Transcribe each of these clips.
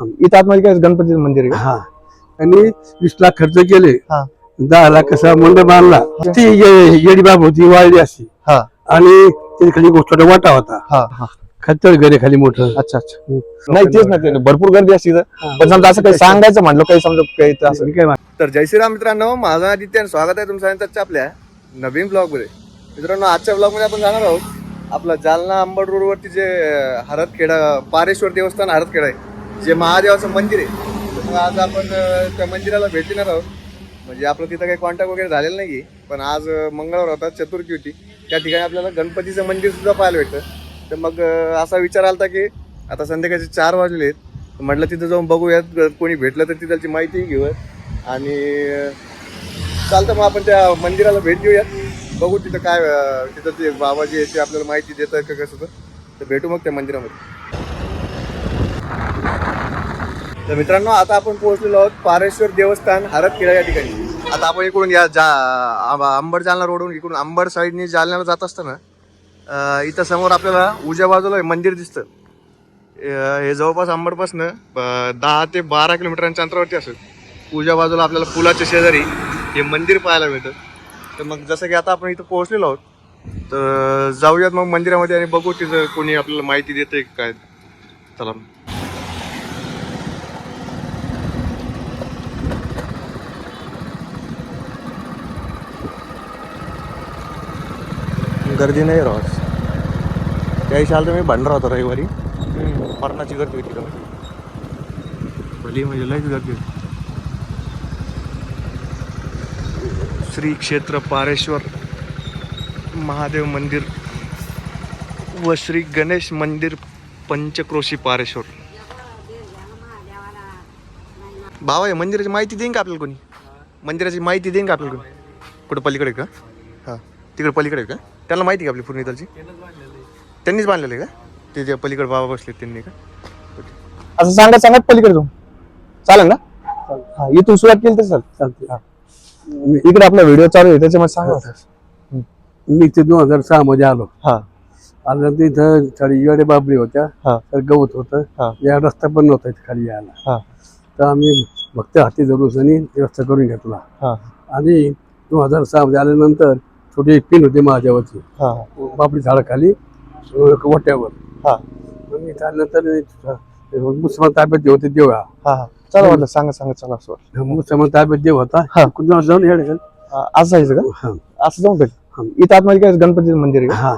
इथं आतमध्ये काय गणपतीचं मंदिर आहे? हा. आणि वीस लाख खर्च केले. हा. दहा लाख कसा मंडप बांधला ती ये- येडी बाब होती वाळली अशी. हा. आणि त्याच्याखाली एक छोटा वाटा होता. हा हा. खतळ घरे खाली मोठं. अच्छा अच्छा. नाही तेच ना ते भरपूर गर्दी असते इथं. पण समजा असं काही सांगायचं म्हटलं काही समजा काही तर असं. काय तर जय श्रीराम मित्रांनो माझं आदित्य आणि स्वागत आहे तुमचं आपल्या नवीन ब्लॉगमध्ये मित्रांनो आजच्या ब्लॉगमध्ये आपण जाणार आहोत आपलं जालना अंबड रोडवरती जे अं, हरदखेडा पारेश्वर देवस्थान हरदखेडा आहे. जे महादेवाचं मंदिर आहे तर मग आज आपण त्या मंदिराला भेट देणार आहोत. म्हणजे आपलं तिथं काही कॉन्टॅक्ट वगैरे झालेलं नाही पण आज मंगळवार होता चतुर्थी होती. त्या ठिकाणी आपल्याला गणपतीचं मंदिर सुद्धा पाहायला भेटतं. तर मग असा विचार आला की आता संध्याकाळचे चार वाजले आहेत म्हटलं तिथं जाऊन बघूयात कोणी भेटलं तर तिथलची माहिती घेऊयात. आणि चालतं मग आपण त्या मंदिराला भेट देऊयात. बघू तिथं काय तिथं ते बाबाजी आहे ते आपल्याला माहिती देतात का कसं तर भेटू मग त्या मंदिरामध्ये. तर मित्रांनो आता आपण पोहोचलेलो आहोत पारेश्वर देवस्थान हरदखेडा या ठिकाणी. आता आपण इकडून या जा आंब- अंबड जालना रोडवरून इकडून अंबड साईडने जालन्याला जात असताना अं, इथं समोर आपल्याला उजव्या बाजूला हे मंदिर दिसतं. अं, हे जवळपास अंबडपासनं ब- दहा ते बारा किलोमीटरांच्या अंतरावरती असेल. उजव्या बाजूला आपल्याला पुलाच्या शेजारी हे मंदिर पाहायला मिळतं. तर मग जसं की आता आपण इथं पोहोचलेलो आहोत तर जाऊयात मग मंदिरामध्ये आणि बघू तिथं कोणी आपल्याला माहिती देते काय. चला मग. गर्दी नाही राहत. त्या तर मी भंडारा होता रविवारी. मरणाची गर्दी होती का भली म्हणजे लयच गर्दी होती. श्री क्षेत्र पारेश्वर महादेव मंदिर व श्री गणेश मंदिर पंचक्रोशी पारेश्वर. भावा आहे मंदिराची माहिती देईन का आपल्याला कोणी? मंदिराची माहिती देईन का आपल्याला कोणी? कुठं पलीकडे का? हां. तिकडे पलीकडे का? त्याला माहिती का आपली पूर्ण इथलची त्यांनीच बांधलेलं आहे. का? ते जे पलीकडे बाबा बसले त्यांनी का? असं सांगत सांगत पलीकडे जाऊ चालेल ना? हा इथून सुरुवात केली तर. हा. इकडे आपला व्हिडिओ चालू आहे त्याच्यामध्ये सांगा. मी ते दोन हजार सहा मध्ये आलो. हा. आलं तर इथं साडी येडे बाबरी होत्या. हा. तर गवत होतं. हा. या रस्ता पण नव्हता इथं खाली यायला. हा. तर आम्ही भक्त हाती आणि रस्ता करून घेतला हा. आणि दोन हजार सहा मध्ये आल्यानंतर छोटी एक पिन होती महादेवाची हा. बापडी झाडाखाली हा. आणि त्यानंतर मुसलमान ताब्यात होते देव हा चला वाटलं सांगा सांगा चला असं वाटलं. मुसलमान ताब्यात देव होता. कुठं जाऊन या ठिकाणी. हा, असं जायचं का. असं जाऊ का इथं आतमध्ये काय गणपतीचं मंदिर हा.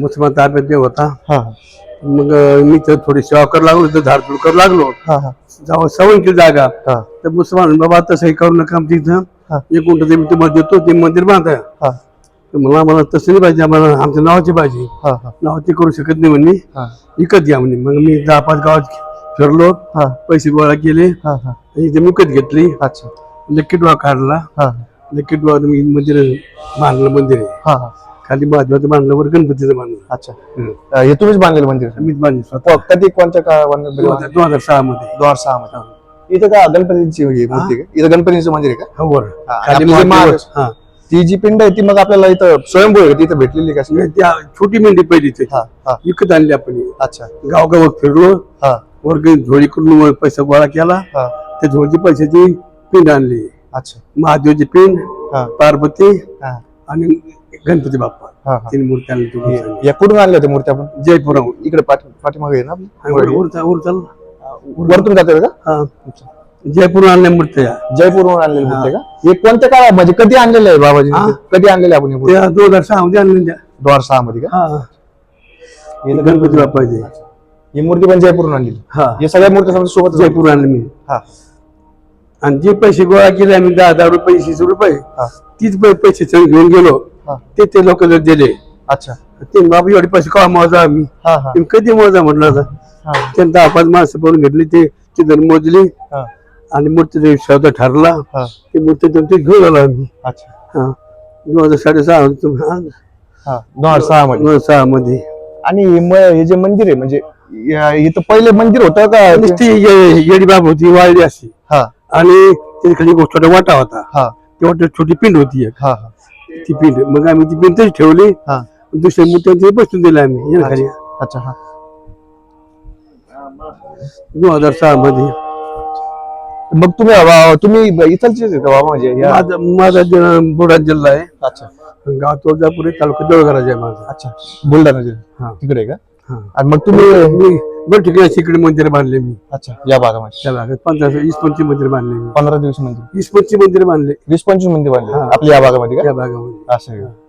मुसलमान ताब्यात देव होता हा. मग मी तर थोडी सेवा करू लागलो तर झाडझूड करू लागलो. जाऊ सवय केली जागा. तर मुसलमान बाबा तसं हे करू नका हा. एक गुंठ जमीन तुम्हाला देतो ते मंदिर बांधा. हा. तर मला मला तसं नाही पाहिजे आम्हाला आमच्या नावाची पाहिजे. हा हा. नावाची करू शकत नाही म्हणली हा. विकत घ्या म्हणे. मग मी दहा पाच गावात फिरलो. हा. पैसे गोळा केले. हा हा. आणि इथे विकत घेतली. अच्छा. लकीटवा काढला. हा. लकीटवा मी मंदिर बांधलं मंदिर आहे. हा हा. खाली महादेवाचं बांधलं वर गणपतीचं बांधलं. अच्छा. हे तुम्हीच बांधलेलं मंदिर? मीच बांधलं स्वतः. प- कधी कोणत्या दोन हजार- हजार सहा मध्ये दोन सहा मध्ये इथं का गणपतीची ही मूर्ती का? इथं गणपतीचं मंदिर आहे का? हा, हा, खाली आपलं जे हा. ती जी पिंड आहे ती मग आपल्याला इथं स्वयंभू आहे का? ती इथं भेटलेली का? नाही, त्या छोटी मेंढी पहिली ते. हा हा. विकत आणली आपण. अच्छा. गावगावात फिरलो. हा. वर झोळी करून पैसा गोळा केला. हा. त्या झोळीची पैशाची पिंड आणली. अच्छा. महादेवची पिंड हा. पार्वती हा. आणि गणपती बाप्पा. हा हा. तीन मूर्ती आणली तुम्ही या कुठून आणल्या होत्या मूर्त्या आपण? जयपुराहून. इकडे पाठी पाठीमागे आहे ना? आपली? वर चा- वर चाल वरतून जाते का? हा. जयपूर आणल्या मूर्त्या जयपूरहून आणलेली मूर्ती आहे का? हे. कोणत्या काळात म्हणजे कधी आणलेलं आहे बाबाजी हा. कधी आणलेलं आहे आपण ही मूर्ती? त्या दोन हजार सहा मध्ये आणल्या द्वार सहा मध्ये का? हा. हे गणपती बाप्पाची ही मूर्ती पण जयपूरहून आणलेली हा. हे सगळ्या मूर्त्या समजा सोबत जयपूर आणले मी. हा. आणि जे पैसे गोळा केले आम्ही दहा दहा रुपये वीस रुपये हा. तीच पै- पैसे घेऊन गेलो. हा. ते ते लोक दिले अच्छा. ते बाबा एवढे पैसे का मोजा आम्ही? हा हा. ते कधी मोजा म्हटलं आता हा. ते दहा पाच माणसं भरून घेतली ते तिथं मोजली. हा. आणि मूर्ती शब्द ठरला. हा. ती मूर्ती दोन ते घेऊन आलो आम्ही. अच्छा. हा. दोन हजार साडेसहा हा, हा दोन हजार सहा मध्ये. हजार सहा मध्ये. आणि म- हे जे मंदिर आहे म्हणजे या- इथं पहिले मंदिर होतं का? नुसती ये- येडी बाब होती वाळली अशी. हा. आणि त्याच्याखाली एक छोटा वाटा होता. हा. ती वाटा छोटी पिंड होती एक. हा हा. ती पिंड. मग आम्ही ती पिंड तशी ठेवली. हा. दुसऱ्या मूर्ती बसून दिल्या आम्ही या खाली. अच्छा हा. दोन हजार सहा मध्ये. मग तुम्ही तुम्ही इथलचे का बाबा म्हणजे? या- माझा माझा जन्म बुलढाणा जिल्हा आहे. अच्छा. गाव तुळजापुरी तालुका देवघराज आहे माझा. अच्छा. बुलढाणा जिल्हा. हा. तिकडे आहे का? हा. आणि मग तुम्ही मी बरं ठिकाणी तिकडे मंदिर बांधले मी. अच्छा या भागामध्ये. त्या भागात पंधरा वीस पंचवीस मंदिर बांधले मी. पंधरा दिवस मंदिर. वीस पंचवीस मंदिर बांधले. वीस पंचवीस मंदिर बांधले. हा. आपल्या या भागामध्ये का? त्या भागामध्ये. असं आहे. का?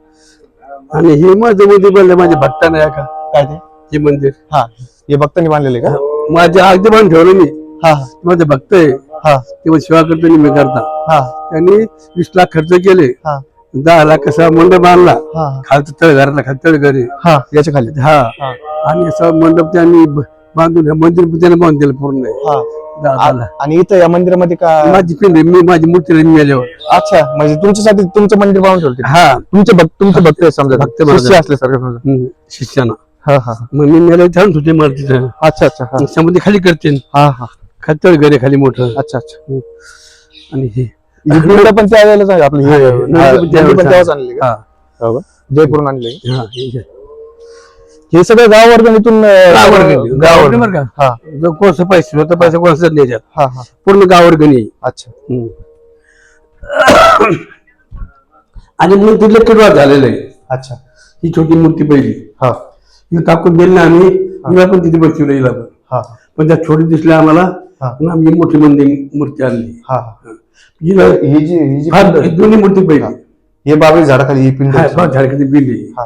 आणि हे माझं मंदिर बांधलं माझ्या भक्तानं आहे का? काय ते? हे मंदिर. हा. हे भक्तांनी बांधलेले का? माझ्या अगदी बांधून ठेवलं मी. हा. माझं भक्त आहे. हा. तेव्हा सेवा करतो मी करता. हा. त्यांनी वीस लाख खर्च केले. हा. दहा लाख कसा मंडप बांधला. हा. खालचं तळ घराला खाली तळ घरी हा. याच्या खाली. हा. हा. आणि असं मंडप त्यांनी ब- बांधून हे मंदिर त्याने बांधून दिलं पूर्ण हा. आणि इथं या मंदिरामध्ये का माझी पिंड आहे, मी माझी मूर्ती राहिली मेल्यावर अच्छा म्हणजे तुमच्यासाठी तुमचं मंदिर बांधून ठेवते हा. तुमचे भक्त तुमचे भक्त समजा. भक्त. शिष्य असल्यासारखं समजा. हम्म, शिष्यानं. हा हा हा. मग मी मेल्या थांबत होते मला तिथं अच्छा अच्छा हा. खाली करते. हा हा. तळ घरी खाली मोठं. अच्छा अच्छा. आणि हे. पिंड पण त्यावेळेला आपली हा, हे- हा, तेव्हाच आणली का हा? जयपूरून आणले हा हे. हे सगळं गाव वर्गणीतून गावावर गेली. गावावर गाव बरं का? हा. जो कोणचं पैसे होतं पैसा कोणाचाच नाही याच्यात हा हा. पूर्ण गावावर गणी अच्छा. आणि मग तिथलं किडवा झालेलं आहे. अच्छा. ही छोटी मूर्ती पहिली. हा. ही टाकून दिली ना आम्ही हिला पण तिथे बसवलं हिला पण. हा. पण त्या छोटी दिसल्या आम्हाला हा. म्हणून आम्ही मोठी मंदिर मूर्ती आणली. हा. हिला ही जी ही जी ही आहे, दोन्ही मूर्ती पहिली. हे. बाबळी झाडाखाली ही पिंड हा, आहे. झाडकाची पिंडी हा.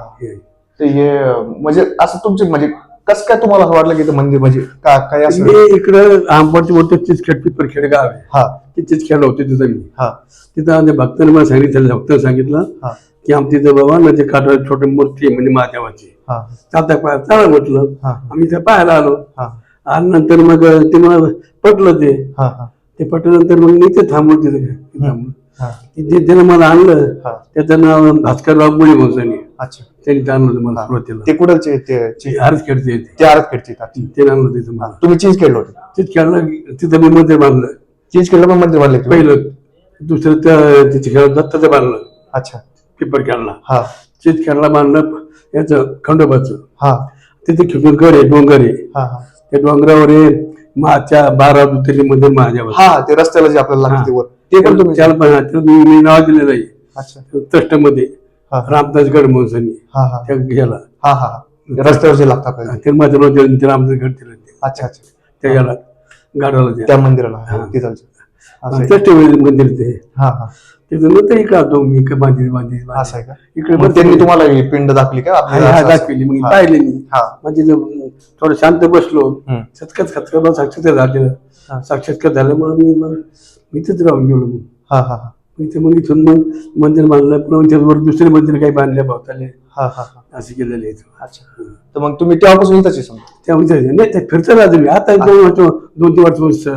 हे म्हणजे असं तुमचे म्हणजे कसं काय तुम्हाला वाटलं की ते मंदिर म्हणजे का काय असं? मी इकडं आंबवरती मोठं चिचखेड पिपरखेड गाव आहे. हा. ते चिचखेड होते तिथं मी. हा. तिथं आमच्या भक्ताने मला सांगितलं भक्ताने सांगितलं हा. की आमच्या इथं बाबा नदी काठावर छोटी मूर्ती आहे म्हणजे महादेवाची. हा. चालता पाय चला म्हटलं. हा. आम्ही त्या पाहायला आलो. हा. आणि नंतर मग ते मला पटलं ते. हा हा. ते पटल्यानंतर मग मी ते थांबलो तिथे थांबलो. हा. जे त्यानं मला आणलं हा. त्याचं नाव भास्करराव मुळे वंशाने अच्छा. त्यांनी आणलं मला सुरुवातीला. ते कुठलचे ते ची- हारच खेळते ते आरत खेळचे ते आणलं तिथं मला. तुम्ही चीज खेळलो होते. तिथे खेळलं तिथं मी मंदिर बांधलं. चीज खेळलं पण मंदिर बांधले? पहिलं दुसरं त्या तिथे खेळ दत्ताचं बांधलं. अच्छा. पेपर खेळला हा. चित खेळला बांधलं याचं खंडोबाचं. हा. तिथे डोंगर आहे डोंगर आहे. त्या डोंगरावर आहे माच्या बारा दुतरी मंदिर महादेव हा ते रस्त्याला जे आपल्याला लागतं ते वर. ते पण तुम्ही त्याला पण त्याला मी नाव दिलेलं आहे अच्छा. ट्रस्टमध्ये. हा रामदास गडमोहनसांनी हा हा. त्या गेला हा हा हा. रस्त्यावर जे लागतं आपल्याला ते रामदास गड दिलं ते. अच्छा अच्छा. त्या गाडाला त्या त्या मंदिराला. हा, तिथलचं. ट्रस्टमध्ये मंदिर ते. हा हा. तिथं नंतर इकडे आलो मी इकडे बांधील बांधील असं आहे का? इकडे मग त्यांनी तुम्हाला ही पिंड दाखवली का? हा, आपल्याला हा, असं- असं? दाखवली. मग हा. पाहिले मी. हा. म्हणजे जो थोडं शांत बसलो. हम्म. सतकत खतकत साक्षात्कार झालेलं. हा. साक्षात्कार झाल्यामुळे मी मग मी इथेच राहून गेलो मग. हा हा हा. इथे मग इथून मग मंदिर बांधलं. पुन्हा त्याच्यावर दुसरे मंदिर काही बांधले भावताले. हा हा हा. असे केलेले आहेत अच्छा. तर मग तुम्ही तेव्हापासून इथंच आहे समजा? त्यामुळे नाही ते फिरतं राहतो मी. आता दोन वर्ष दोन तीन वर्ष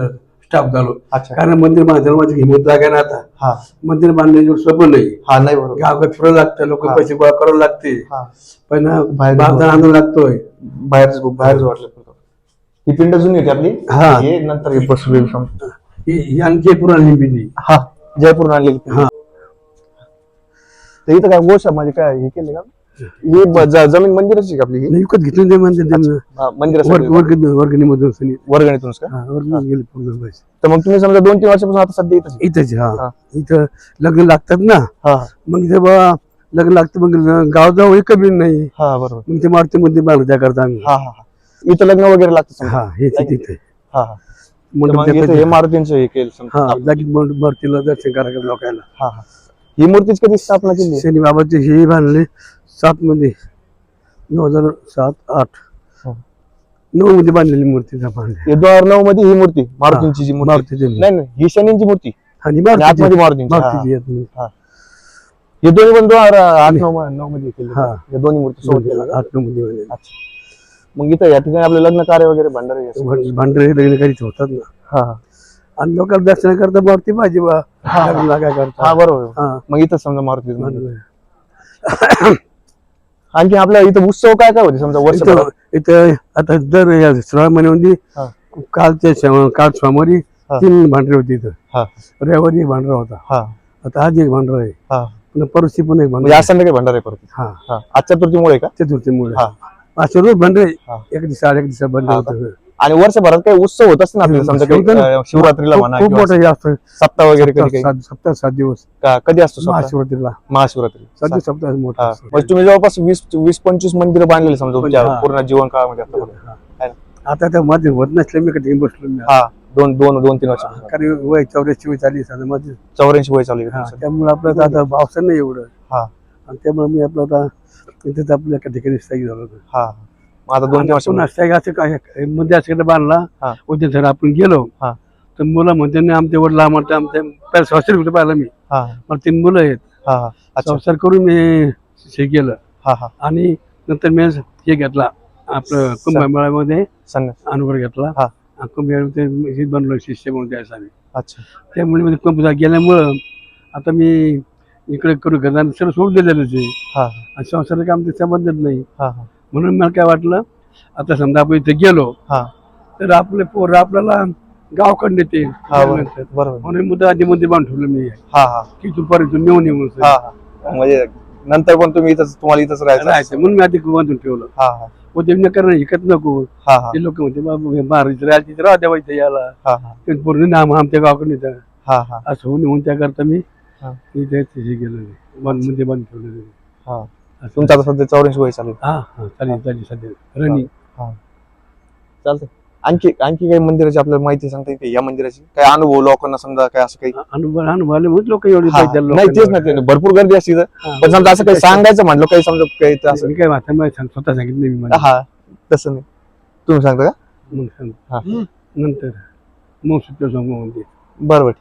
स्टाफ झालो. अच्छा. कारण मंदिर बांधायला माझी हिंमत जागा ना आता. हा. मंदिर बांधण्याची सोपं नाही. हा नाही बरोबर. फिरावं लागतं लोक. पैसे गोळा करावं लागते. हा. पण बाहेर आणावं लागतोय. बाहेर बाहेर वाटलं ही पिंड जुनी होती आपली? हा. हे नंतर हे. ही. ही आणखी पुराणी पिंडी हा जयपूर आणलेली पिंड. हा. तर इथं काय गोशा म्हणजे काय हे केले का? ही ब- ज- जमीन मंदिराची का आपली ही? नाही, विकत घेतलं ते मंदिर त्यांना. हा, मंदिरासाठी वर्ग वर्ग वर्गणीमधून सनी. वर्गणीतूनच का? हा, गेले पूर्ण पैसे तर मग तुम्ही समजा दोन तीन वर्षापासून आता सध्या इथंच आहे. इथंच हा. हा. इथं लग्न लागतात ना. हा. मग इथे बा लग्न लागतं मग गावजवळ कमी नाही. हा बरोबर. मग ते मारुती त्या करता आम्ही. हा हा हा. इथं लग्न वगैरे लागतं समजा. हा हे तिथे. हा हा. तर मंडप मग इथं हे मारुतींचं हे केलं समजा. हा जागी मंड- मूर्तीला दर्शन करायला लोकांना. हा हा. ही मूर्तीच कधी स्थापना केली? शनी बाबाचे हे बांधले. सात मध्ये दोन हजार सात आठ. हो. नऊ मध्ये बांधलेली मूर्ती बांधली. दोन हजार नऊ मध्ये ही मूर्ती मारुतींची जी मूर्ती. मारुतीची नाही नाही ही शनींची मूर्ती. आणि आतमध्ये मारुतींची हा, मारुतीची दोन्ही पण दोन हजार आठ नऊ नऊ मध्ये केले हा. दोन्ही मूर्ती सोबत केल्या? आठ नऊ मध्ये बांधलेली. मग इथं या ठिकाणी आपले लग्न कार्य वगैरे भंडारे हे असं. भां- भांडरे लग्न करीत होतात ना. हा हा. आणि लोकांना दर्शन करता मूर्ती पाहिजे बा लग्नाला काय हा करता. बरोबर. हा. मग इथं समजा मारुती. आणखी आपल्या इथं उत्सव काय काय होते? समजा वर्ष इथं आता दर या श्रावण महिन्यामध्ये हा. कालच्या काल सोमवारी हा. तीन भांडरे होती इथं. हा. रविवारी एक भांडरा होता. हा. आता आज एक भांडरा आहे. हा. पुन्हा पण एक म्हणजे भांडरा आज संध्याकाळी भंडारे परत. हा. हा. आज चतुर्थीमुळे का? चतुर्थीमुळे. हा. असे रोज भांडरे हा. एक दिवसा एक दिवसा भांडरे हा. का? होतं. आणि वर्षभरात काही उत्सव होत असते ना आपल्याला? समजा काही. अं, शिवरात्रीला म्हणा खूप किंवा मोठं असतं. सप्ताह वगैरे कधी काही? सात- सप्ताह सात दिवस. का- कधी असतो सप्ताह? महाशिवरात्रीला. महाशिवरात्री सात दिवस सप्ताह मोठा हा. असतो. म्हणजे तुम्ही जवळपास वीस वीस पंचवीस मंदिरं बांधलेली समजा तुमच्या हा. पूर्ण जीवन काळामध्ये आतापर्यंत. हा. आहे आता त्या मध्ये होत नसले मी कधी बसलो मी हा. दोन दोन दोन तीन वर्ष. कारण वय चौऱ्याऐंशी वय चाळीस आता मध्ये. चौऱ्याऐंशी वय चालू आहे हा. त्यामुळे आपलं आता पावसा नाही एवढं. हा. आणि त्यामुळे मी आपलं आता तिथेच आपल्या एका ठिकाणी स्थायिक झालो होतो. हा. आता दोन तीन वर्ष पुन्हा स्थायिक असं काय मध्ये असं बांधला. उद्या जर आपण गेलो हा. तर मुलं म्हणते नाही आमच्या वडला म्हणते आमच्या पहिला संसार कुठे पाहिला मी? मला तीन मुलं आहेत. संसार करून मी हे केलं. आणि नंतर मी हे घेतला आपलं कुंभमेळ्यामध्ये अनुभव घेतला. हा. आणि कुंभमेळ्यामध्ये बनलो शिष्य म्हणून त्यावेळेस आम्ही. अच्छा. त्यामुळे म्हणजे कंपनी गेल्यामुळं आता मी इकडे करू घरदार सर्व सोडून हा आणि संसाराचं काम ते संबंधच नाही म्हणून मला काय वाटलं आता समजा आपण इथे गेलो हा. तर आपले पोरं आपल्याला गावकडे नेते हा बरोबर. बरोबर. म्हणून मुद्दा आधी मध्ये बांधून ठेवलं मी. हा हा. की तू परत नेऊन येऊन हा हा. म्हणजे नंतर पण तुम्ही इथंच तुम्हाला इथंच राहायचं राहायचं. म्हणून मी आधी बांधून ठेवलं. हा हा. उद्या न करणं शिकत नको. हा हा. ते लोक म्हणते बाबा महाराज राहायला तिथे राहा द्यावा इथे याला हा हा. ते पूर्ण नाम आमच्या गावाकडे नेतं हा हा. असं होऊन येऊन त्याकरता मी हा. इथे हे गेलो बंदमध्ये बंद ठेवलं. हा. तुमचं आता सध्या चौऱ्याऐंशी वय चालू. हा हा चालेल चालेल सध्या. रनिंग. हा. चालतंय. आणखी आणखी काही मंदिराची आपल्याला माहिती सांगता येते या मंदिराची? काय अनुभव लोकांना समजा काय असं काही? अनुभव अनुभव आले म्हणून लोक एवढे हा, पाहिजे नाही तेच नाही ते भरपूर गर्दी असते इथं. पण समजा असं काही सांगायचं म्हटलं काही समजा काही असं मी काय वाचा मी सांग- स्वतः सांगितलं मी मला. हा तसं नाही. तुम्ही सांगता का? मग सांग. हा. नंतर मग सुट्टी सांगू म्हणजे बरं बरं.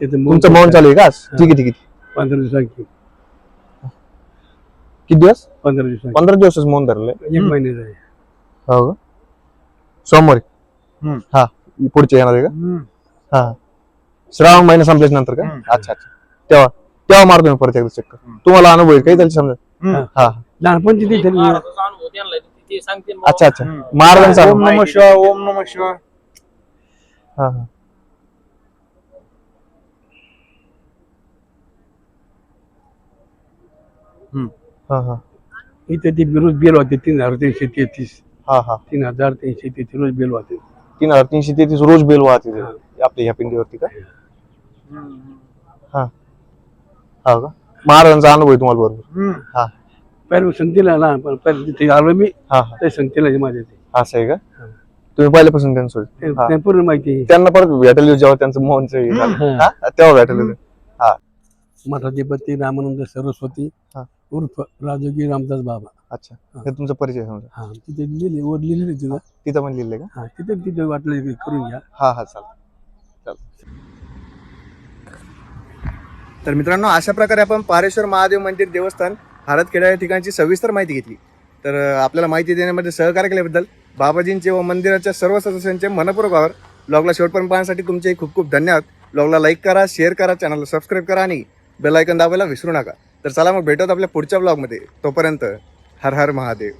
तिथे मग तुमचं मौन चालू आहे का आज? ठीक आहे ठीक आहे पंधरा दिवसांची किती दिवस? पंधरा दिवसांची पंधरा दिवसच मौन धरलंय. एक महिन्याचा आहे हो का? सोमवारी? हा. पुढचे येणार आहे का? हा. श्रावण महिना संपल्याच्या नंतर का? अच्छा अच्छा. तेव्हा तेव्हा मारतो मी परत एकदा चक्कर तुम्हाला अनुभव आहे काही त्याला समजा. हा. लहानपणची ती तरी अच्छा अच्छा. महाराजांचा ओम नम शिवाय ओम नम शिवाय. हा हा. हा हा. इथे ती रोज बिल होते तीन हजार तीनशे तेहतीस. हा हा. तीन हजार तीनशे तेहतीस रोज बिल होते. तीन हजार तीनशे तेहतीस रोज बेल वाहते ते. आपल्या ह्या पिंडीवरती का? हा. हा. का? महाराजांचा अनुभव आहे तुम्हाला बरोबर. हा. पहिले संतीला लहानपण पहिले तिथे आलो मी हा हा. ते संतीला माझ्या ते. असं आहे का? तुम्ही पहिल्यापासून त्यांच्यासोबत ते- हा. ते पूर्ण माहिती आहे. त्यांना परत भेटायला येऊ जेव्हा त्यांचं मोहनचं हे झालं. तेव्हा भेटायला येऊ. हा. रामानंद सरस्वती हा. उर्फ राजोगी रामदास बाबा. अच्छा. हे. तुमचा परिचय समजा. हा तिथे लिहिले वर लिहिलेलं तिथं. तिथं पण लिहिलंय का? हा तिथे तिथे वाटलं की करून घ्या. हा हा चालेल. चालेल. तर मित्रांनो अशा प्रकारे आपण पारेश्वर महादेव मंदिर देवस्थान हारतखेडा या ठिकाणची सविस्तर माहिती घेतली. तर अं, आपल्याला माहिती देण्यामध्ये सहकार्य केल्याबद्दल बाबाजींचे व मंदिराच्या सर्व सदस्यांचे मनपूर्वक आभार. ब्लॉगला शेवटपर्यंत पाहण्यासाठी तुमचे खूप खूप धन्यवाद. ब्लॉगला लाईक करा शेअर करा चॅनलला सबस्क्राईब करा आणि बेल आयकन दाबायला विसरू नका. तर चला मग भेटत आपल्या पुढच्या ब्लॉगमध्ये तोपर्यंत हर हर महादेव.